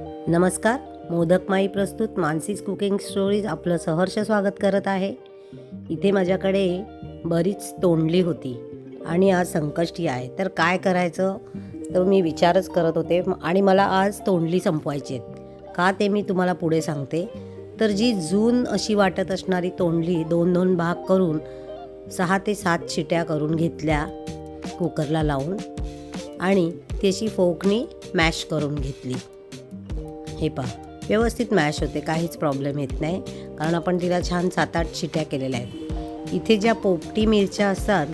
नमस्कार मोदकमाई प्रस्तुत मानसीज cooking stories आपलं सहर्ष स्वागत करत आहे. इथे माझ्याकडे बरीच तोंडली होती आणि आज संकष्टी आहे. तर काय करायचं? तर मी विचारच करत होते आणि मला आज तोंडली संपवायची आहेत. का ते मी तुम्हाला पुढे सांगते. तर जी जून अशी वाटत असणारी तोंडली दोन दोन भाग करून सहा ते सात शिट्या करून घेतल्या कुकरला लावून आणि त्याची फोकणी मॅश करून घेतली. हे पहा. व्यवस्थित मॅश होते काहीच प्रॉब्लेम येत नाही. कारण आपण तिला छान सात आठ शिट्या केलेल्या आहेत. इथे ज्या पोपटी मिरच्या असतात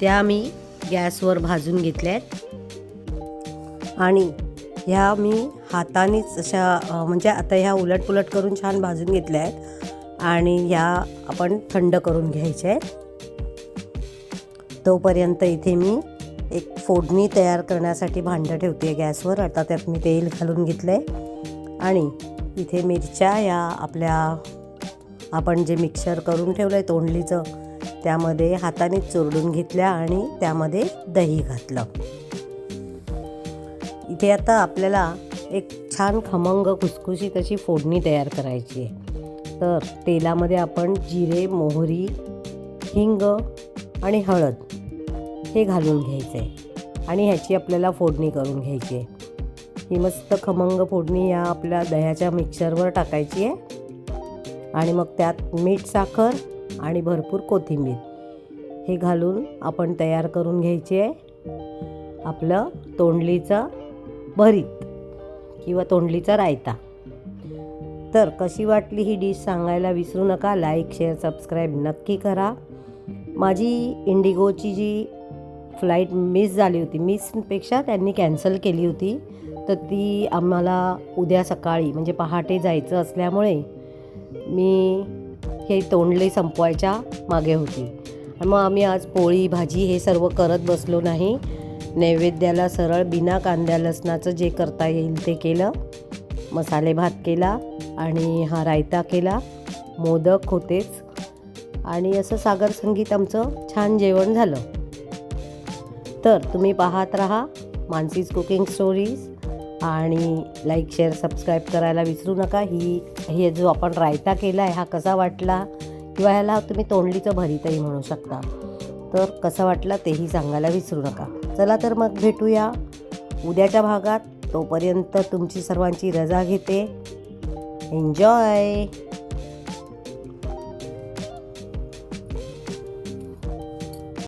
त्या मी गॅसवर भाजून घेतल्या आहेत. आणि ह्या मी हातानेच अशा म्हणजे आता ह्या उलटपुलट करून छान भाजून घेतल्या आहेत. आणि ह्या आपण थंड करून घ्यायच्या आहेत. तोपर्यंत इथे मी एक फोडणी तयार करण्यासाठी भांडं ठेवते गॅसवर. आता त्यात मी तेल घालून घेतलं आहे आणि इथे मिरच्या या आपल्या आपण जे मिक्सर करून ठेवलं आहे तोंडलीचं त्यामध्ये हाताने चुरडून घेतल्या आणि त्यामध्ये दही घातलं. इथे आता आपल्याला एक छान खमंग खुसखुशी तशी फोडणी तयार करायची आहे. तर तेलामध्ये आपण जिरे मोहरी हिंग आणि हळद हे घालून घ्यायचं आहे आणि ह्याची आपल्याला फोडणी करून घ्यायची आहे. ही मस्त खमंग फोडणी या आपल्या दह्याच्या मिक्सरवर टाकायची आहे. आणि मग त्यात मीठ साखर आणि भरपूर कोथिंबीर. हे घालून आपण तयार करून घ्यायची आहे. आपलं तोंडलीचं भरीत किंवा तोंडलीचा रायता. तर कशी वाटली ही डिश सांगायला विसरू नका. लाईक शेअर सबस्क्राईब नक्की करा. माझी इंडिगोची जी फ्लाईट मिस झाली होती मिसपेक्षा त्यांनी कॅन्सल केली होती. तर ती आम्हाला उद्या सकाळी म्हणजे पहाटे जायचं असल्यामुळे मी हे तोंडले संपवायच्या मागे होती. आणि मग आम्ही आज पोळी भाजी हे सर्व करत बसलो नाही. नैवेद्याला सरळ बिना कांद्या लसणाचं जे करता येईल ते केलं. मसाले भात केला आणि हा रायता केला. मोदक होतेच. आणि असं सागर संगीत आमचं छान जेवण झालं. तर तुम्ही पाहत राहा मानसीज कुकिंग स्टोरीज. आणि लाईक शेअर सबस्क्राईब करायला विसरू नका. ही हे जो आपण रायता केला आहे हा कसा वाटला? किंवा ह्याला तुम्ही तोंडलीचं भरीतही म्हणू शकता. तर कसा वाटला तेही सांगायला विसरू नका. चला तर मग भेटूया उद्याच्या भागात. तोपर्यंत तुमची सर्वांची रजा घेते. एन्जॉय